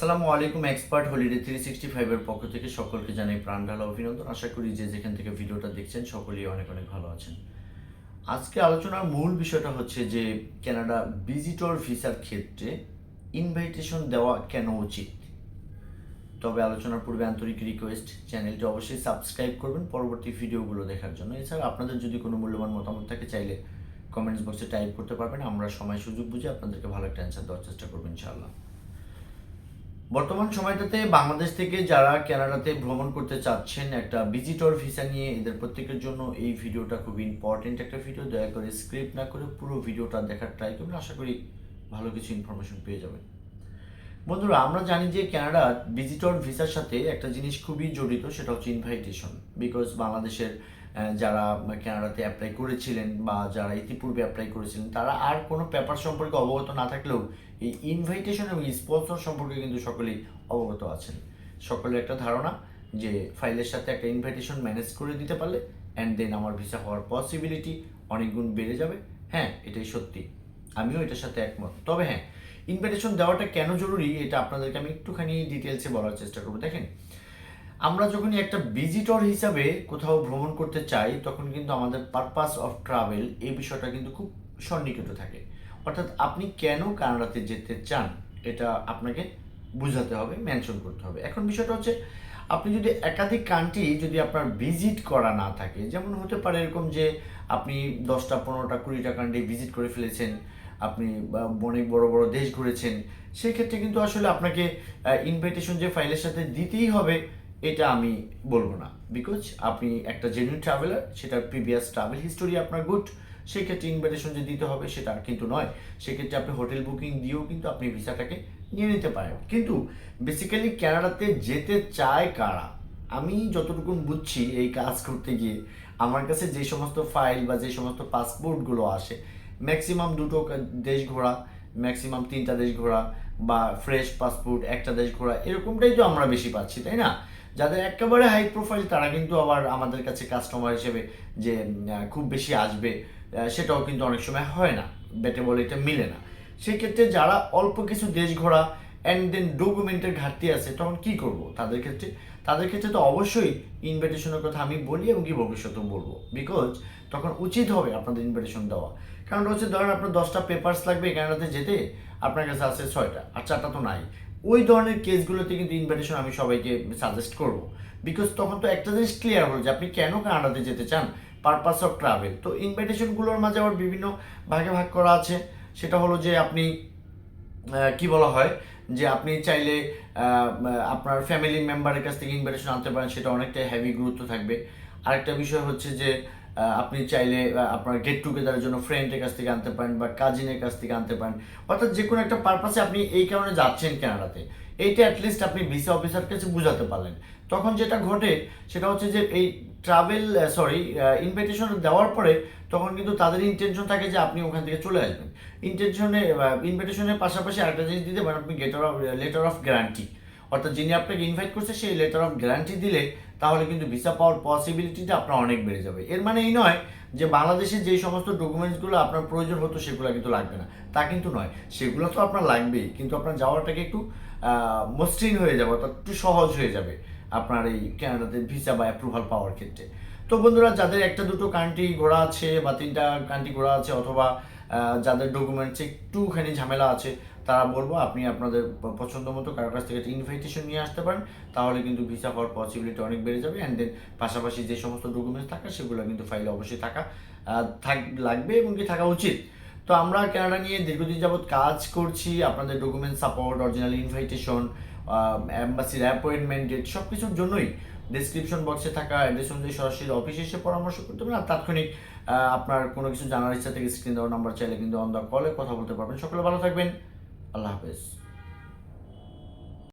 আসসালামু আলাইকুম, expert holiday three sixty ফাইভের পক্ষ থেকে সকলকে জানাই প্রাণ ঢালা অভিনন্দন। আশা করি যে যেখান থেকে ভিডিওটা দেখছেন, সকলেই অনেক অনেক ভালো আছেন। আজকে আলোচনার মূল বিষয়টা হচ্ছে যে কানাডা ভিজিটর ভিসার ক্ষেত্রে ইনভাইটেশন দেওয়া কেন উচিত? তবে আলোচনার পূর্বে আন্তরিক রিকোয়েস্ট চ্যানেলটি অবশ্যই সাবস্ক্রাইব করবেন পরবর্তী ভিডিওগুলো দেখার জন্য। এছাড়া আপনাদের যদি কোনো মূল্যবান মতামত থাকে, চাইলে কমেন্টস বক্সে টাইপ করতে পারবেন। আমরা সময় সুযোগ বুঝে আপনাদেরকে ভালো একটা অ্যান্সার দেওয়ার চেষ্টা করব, ইনশাআল্লাহ। বর্তমান সময়টাতে বাংলাদেশ থেকে যারা কানাডাতে ভ্রমণ করতে চাচ্ছেন, একটা ভিজিটর ভিসা নিয়ে এদের প্রত্যেকের জন্য এই ভিডিওটা খুব ইম্পর্টেন্ট একটা ভিডিও দয়া করে স্ক্রিপ্ট না করে পুরো ভিডিওটা দেখার ট্রাই করবেন। আশা করি ভালো কিছু ইনফরমেশন পেয়ে যাবেন। বন্ধুরা, আমরা জানি যে কানাডা ভিজিটর ভিসার সাথে একটা জিনিস খুবই জড়িত, সেটা হচ্ছে ইনভাইটেশন বিকজ বাংলাদেশের যারা কানাডাতে অ্যাপ্লাই করেছিলেন বা যারা ইতিপূর্বে অ্যাপ্লাই করেছিলেন, তারা আর কোনো পেপার সম্পর্কে অবগত না থাকলেও এই ইনভাইটেশন এবং স্পন্সর সম্পর্কে কিন্তু সকলেই অবগত আছেন। সকলের একটা ধারণা যে ফাইলের সাথে একটা ইনভাইটেশন ম্যানেজ করে দিতে পারলে অ্যান্ড দেন আমার ভিসা হওয়ার পসিবিলিটি অনেক গুণ বেড়ে যাবে। হ্যাঁ এটাই সত্যি। আমিও এটার সাথে একমত। তবে হ্যাঁ ইনভাইটেশন দেওয়াটা কেন জরুরি এটা আপনাদেরকে আমি একটুখানি ডিটেলসে বলার চেষ্টা করব। দেখেন আমরা যখনই একটা ভিজিটর হিসাবে কোথাও ভ্রমণ করতে চাই, তখন কিন্তু আমাদের পারপাস অফ ট্রাভেল এই বিষয়টা কিন্তু খুব সন্নিকট থাকে। অর্থাৎ আপনি কেন কানাডাতে যেতে চান, এটা আপনাকে বুঝাতে হবে মেনশন করতে হবে। এখন বিষয়টা হচ্ছে, আপনি যদি একাধিক কান্ট্রি যদি আপনার ভিজিট করা না থাকে, যেমন হতে পারে এরকম যে আপনি দশটা, পনেরোটা, কুড়িটা কান্ট্রি ভিজিট করে ফেলেছেন, আপনি অনেক বড় বড় দেশ ঘুরেছেন, সেই ক্ষেত্রে কিন্তু আসলে আপনাকে ইনভাইটেশন যে ফাইলের সাথে দিতেই হবে এটা আমি বলব না। বিকজ আপনি একটা জেনুইন ট্রাভেলার সেটা প্রিভিয়াস ট্রাভেল হিস্টোরি আপনার গুড সেক্ষেত্রে ইনভাইটেশন যে দিতে হবে সেটা কিন্তু নয়। সেক্ষেত্রে আপনি হোটেল বুকিং দিয়েও কিন্তু আপনি ভিসাটাকে নিয়ে নিতে পারেন। কিন্তু বেসিক্যালি কানাডাতে যেতে চায় কারা? আমি যতটুকু বুঝছি এই কাজ করতে গিয়ে, আমার কাছে যে সমস্ত ফাইল বা যে সমস্ত পাসপোর্টগুলো আসে ম্যাক্সিমাম দুটো দেশ ঘোরা ম্যাক্সিমাম তিনটা দেশ ঘোরা বা ফ্রেশ পাসপোর্ট একটা দেশ ঘোরা, এরকমটাই তো আমরা বেশি পাচ্ছি, তাই না? যাদের একেবারে হাই প্রোফাইল তারা কিন্তু আবার আমাদের কাছে কাস্টমার হিসেবে যে খুব বেশি আসবে সেটাও কিন্তু অনেক সময় হয় না, বেটে বলে এটা মিলে না। সেক্ষেত্রে যারা অল্প কিছু দেশ ঘোরা অ্যান্ড দেন ডকুমেন্টের ঘাটতি আছে, তখন কি করব? তাদের ক্ষেত্রে তাদের ক্ষেত্রে তো অবশ্যই ইনভিটেশনের কথা আমি বলি এবং কি ভবিষ্যতেও বলব। বিকজ তখন উচিত হবে আপনাদের ইনভিটেশন দেওয়া। কারণ হচ্ছে, ধরেন আপনার দশটা পেপার্স লাগবে কানাডাতে যেতে আপনার কাছে আছে ছয়টা, আর চারটা তো নাই। ওই ধরনের কেসগুলোতে কিন্তু ইনভিটেশন আমি সবাইকে সাজেস্ট করব। বিকজ তখন তো একটা জিনিস ক্লিয়ার হলো যে আপনি কেন কানাডাতে যেতে চান? পারপাস অফ ট্রাভেল তো ইনভিটেশনগুলোর মাঝে আবার বিভিন্ন ভাগে ভাগ করা আছে। সেটা হলো যে আপনি কি বলা হয়? যে আপনি চাইলে আপনার ফ্যামিলি মেম্বারের কাছ থেকে ইনভিটেশন আনতে পারেন, সেটা অনেকটা হেভি গুরুত্ব থাকবে। আরেকটা বিষয় হচ্ছে যে আপনি চাইলে আপনার গেট টুগেদারের জন্য ফ্রেন্ডের কাছ থেকে আনতে পারেন বা কাজিনের কাছ থেকে আনতে পারেন। অর্থাৎ যে কোনো একটা পারপাসে আপনি এই কারণে যাচ্ছেন কানাডাতে এইটা অ্যাটলিস্ট আপনি ভিসা অফিসার কাছে বুঝাতে পারলেন। তখন যেটা ঘটে, সেটা হচ্ছে যে এই ট্রাভেল সরি ইনভিটেশন দেওয়ার পরে তখন কিন্তু তাদের ইন্টেনশন থাকে যে আপনি ওখান থেকে চলে আসবেন। ইন্টেনশনে ইনভিটেশনের পাশাপাশি আরেকটা জিনিস দিতে পারেন, আপনি getter of letter of guarantee অর্থাৎ যিনি আপনাকে ইনভাইট করছে, সেই লেটার অফ গ্যারান্টি দিলে তাহলে কিন্তু ভিসা পাওয়ার পসিবিলিটিটা আপনার অনেক বেড়ে যাবে। এর মানে এই নয় যে বাংলাদেশে যে সমস্ত ডকুমেন্টসগুলো আপনার প্রয়োজন হতো, সেগুলো কিন্তু লাগবে না। তা কিন্তু নয়। সেগুলো তো আপনার লাগবেই, কিন্তু আপনার যাওয়াটাকে একটু মসৃণ হয়ে যাবে, অর্থাৎ একটু সহজ হয়ে যাবে আপনার এই কানাডাতে ভিসা বা অ্যাপ্রুভাল পাওয়ার ক্ষেত্রে। তো বন্ধুরা, যাদের একটা দুটো কান্ট্রি ঘোরা আছে বা তিনটা কান্ট্রি ঘোরা আছে অথবা যাদের ডকুমেন্টস একটুখানি ঝামেলা আছে, তারা বলব আপনি আপনাদের পছন্দ মতো কারোর কাছ থেকে ইনভাইটেশন নিয়ে আসতে পারেন, তাহলে কিন্তু ভিসা হওয়ার পসিবিলিটি অনেক বেড়ে যাবে অ্যান্ড দেন পাশাপাশি যে সমস্ত ডকুমেন্টস থাকে, সেগুলো কিন্তু ফাইলে অবশ্যই থাকা থাক, লাগবে এবং কি থাকা উচিত। তো আমরা কানাডা নিয়ে দীর্ঘদিন যাবৎ কাজ করছি, আপনাদের ডকুমেন্ট সাপোর্ট অরিজিনাল ইনভাইটেশন অ্যাম্বাসির অ্যাপয়েন্টমেন্ট ডেট সব কিছুর জন্যই। ডিসক্রিপশন বক্সে থাকা অ্যাড্রেস অনুযায়ী সরাসরি অফিস এসে পরামর্শ করতে পারেন। আর তাৎক্ষণিক আপনার কোনো কিছু জানার ইচ্ছা থেকে স্ক্রিন দেওয়ার নাম্বার চাইলে কিন্তু অন দ্য কলে কথা বলতে পারবেন। সকলে ভালো থাকবেন। আল্লাহ হাফেজ।